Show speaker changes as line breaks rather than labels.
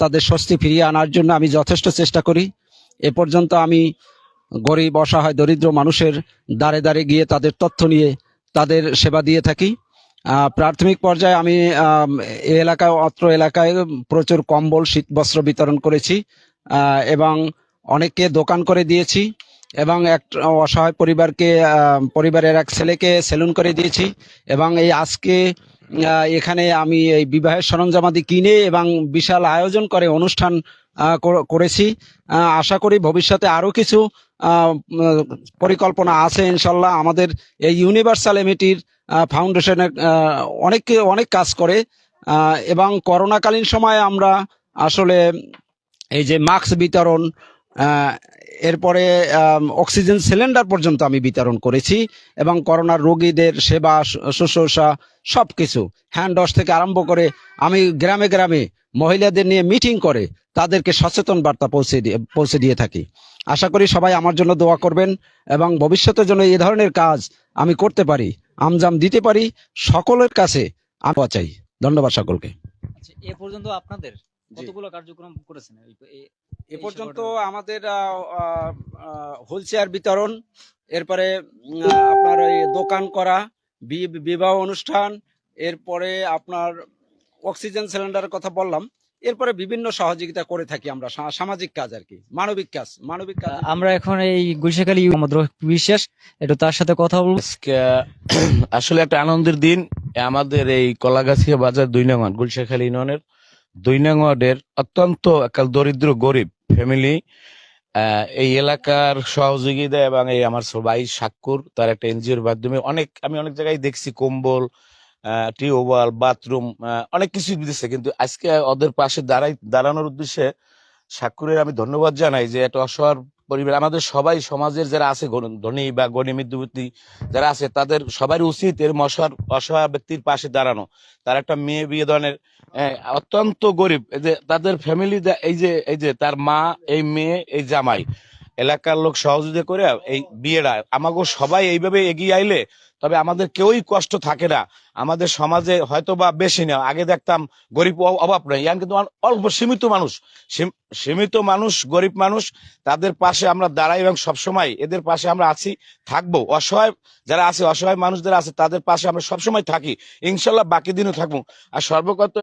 তাদের স্বস্তি ফিরিয়ে আনার জন্য আমি যথেষ্ট চেষ্টা করি। এ পর্যন্ত আমি গরিব, অসহায়, দরিদ্র মানুষের দ্বারে দ্বারে গিয়ে তাদের তথ্য নিয়ে তাদের সেবা দিয়ে থাকি। প্রাথমিক পর্যায়ে আমি এই এলাকায়, অত্র এলাকায় প্রচুর কম্বল, শীত বস্ত্র বিতরণ করেছি এবং অনেককে দোকান করে দিয়েছি, এবং এক অসহায় পরিবারকে পরিবারের এক ছেলেকে সেলুন করে দিয়েছি, এবং এই আজকে এখানে আমি এই বিবাহের সরঞ্জামাদি কিনে এবং বিশাল আয়োজন করে অনুষ্ঠান করেছি। আশা করি ভবিষ্যতে আরও কিছু পরিকল্পনা আছে ইনশাল্লাহ। আমাদের এই ইউনিভার্সাল এমিটির ফাউন্ডেশনের অনেক অনেক কাজ করে। এবং করোনাকালীন সময়ে আমরা আসলে এই যে মাস্ক বিতরণ এরপরে অক্সিজেন সিলিন্ডার পর্যন্ত আমি বিতরণ করেছি এবং করোনার রোগীদের সেবা শুশ্রূষা সবকিছু হ্যান্ড ওয়াশ থেকে আরম্ভ করে আমি গ্রামে গ্রামে মহিলাদের নিয়ে মিটিং করে তাদেরকে সচেতন বার্তা পৌঁছে দিয়ে পৌঁছে দিয়ে থাকি। আশা করি সবাই আমার জন্য দোয়া করবেন এবং ভবিষ্যতের জন্য এ ধরনের কাজ আমি করতে পারি আমজাম দিতে পারি সকলের কাছে আমি চাই। ধন্যবাদ সকলকে।
আচ্ছা, এ পর্যন্ত আপনাদের কতগুলো কার্যক্রম করেছেন?
এ পর্যন্ত আমাদের হুইল বিতরণ এরপরে আপনার ওই দোকান করা বিবাহ অনুষ্ঠান এরপরে আপনার অক্সিজেন সিলিন্ডারের কথা বললাম এরপরে বিভিন্ন সহযোগিতা করে থাকি আমরা সামাজিক কাজ আর কি মানবিক কাজ মানবিক কাজ।
আমরা এখন এই গুলশাখালী রফিক বিশ্বাস একটু তার সাথে কথা বলব।
আজকে আসলে একটা আনন্দের দিন আমাদের এই কলাগাছিয়া বাজার দুই নং গুলশাখালী ইউনিয়নের। দুই নং ওয়ার্ডের অত্যন্ত একাল দরিদ্র গরিব ফ্যামিলি এই এলাকার সহযোগিতা এবং এই আমার সবাই সাক্ষুর সাক্ষর তার একটা এনজিওর মাধ্যমে অনেক, আমি অনেক জায়গায় দেখছি কম্বল টিউবওয়েল, বাথরুম অনেক কিছু দিতেছে কিন্তু আজকে ওদের পাশে দাঁড়াই, দাঁড়ানোর উদ্দেশ্যে সাক্ষরের আমি ধন্যবাদ জানাই যে একটা অসহায় পরিবার, আমাদের সবাই সমাজের যারা আছে ধনী বা গণী মধ্যবর্তী যারা আছে, তাদের সবার উচিত এর মশার, অসহায় ব্যক্তির পাশে দাঁড়ানো। তার একটা মেয়ে বিয়ে ধরনের অত্যন্ত গরিব। এই যে তাদের ফ্যামিলি এই যে এই যে তার মা, এই মেয়ে, এই জামাই। এলাকার লোক সহযোগিতা করে এই বিয়েটা। আমাকে সবাই এইভাবে এগিয়ে আইলে তবে আমাদের কেউই কষ্ট থাকে না। আমাদের সমাজে হয়তো বা বেশি না। আগে দেখতাম গরিব অভাব নেই। এখন কিন্তু অল্প সীমিত মানুষ। সীমিত মানুষ, গরিব মানুষ, তাদের পাশে আমরা দাঁড়াই এবং সবসময় এদের পাশে আমরা আছি, থাকব। অসহায় যারা আছে, অসহায় মানুষদের আছে, তাদের পাশে আমরা সবসময় থাকি। ইনশাল্লাহ বাকি দিনও থাকব। আর সর্বকত